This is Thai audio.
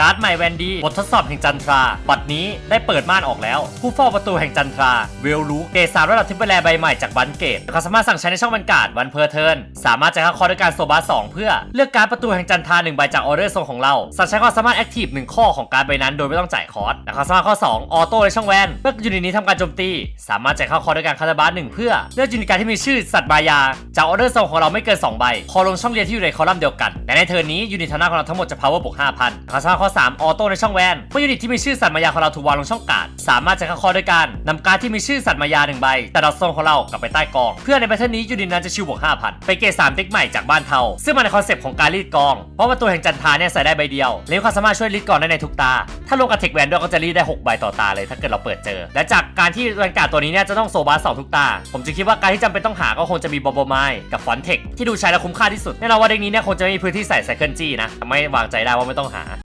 การ์ดใหม่แวนดีบททดสอบแห่งจันทรา บัดนี้ได้เปิดม่านออกแล้ว ผู้เฝ้าประตูแห่งจันทรา เวลลูเกรดสามระดับทิปเปอร์แลใบใหม่จากบันเกตเขาสามารถสั่งใช้ในช่องบรรกาศวันเพอร์เทิร์นสามารถจ่ายค่าคอร์ด้วยการโซบาสองเพื่อเลือกการ์ดประตูแห่งจันทราหนึ่งใบจากออเดอร์ทรงของเราสั่งใช้ความสามารถแอคทีฟหนึ่งข้อของการ์ดใบนั้นโดยไม่ต้องจ่ายคอร์สและความสามารถข้อสองออโต้ในช่องแวนเมื่อยูนิตนี้ทำการโจมตี สามารถจ่ายค่าคอร์สด้วยการคาร์บาสหนึ่งเพื่อเลือกยูนิตการที่มีชื่อสัตว์มายาจากออเดอร์ทรงของเราไม่เกิน2ใบคอลงช่องเรียนที่อยู่ในคอลัมน์เดียวกันและในเทิร์นนี้ยูนิตทางหน้าของเราทั้งหมดจะ power บวก5,000ความสามารถข้อ3 ออโต้ในช่องแวนเมื่อยูนิตที่มีชื่อสัตว์มายาของเราถูกวางลงช่องการ์ดสามารถจ่ายค่าคอด้วยการนำการดที่มีชื่อสัตว์มายาหนึ่งใบแต่ดอกทรงของเรากลับไปใต้กอง เพื่อในแพทเทิร์นนี้ยูนิตนั้นจะชิวบวก5,000ไปเกรดสามติ๊กใหม่จากบ้านเทาซึ่งมาในคอนเซปต์ของการรีดกองเพราะว่าตัวแห่งจันทาเนี่ยใส่ได้ใบเดียวและมีความสามารถช่วยรีดกองได้ในทุกตา ถ้าลงกับเทคแวนด้วยก็จะรีดได้หกใบต่อตาเลยถ้าเกิดเราเปิดเจอ และจากการที่แวนการ์ดตัวนี้เนี่ยจะต้องโซบาสองทุกตา ผมจึงคิดว่าการที่จำเป็นต้องหาก็คงจะมีบอบบไมกับฟอนเทคที่ดูใช้แล้วคุ้มค่าที่สุดแน่นอนว่าเด็กนี้เนี่ยคงจะไม่มีพื้นที่ใส่ไซเคิลจี้นะไม่วางใจได้ว่าไม่ต้องหา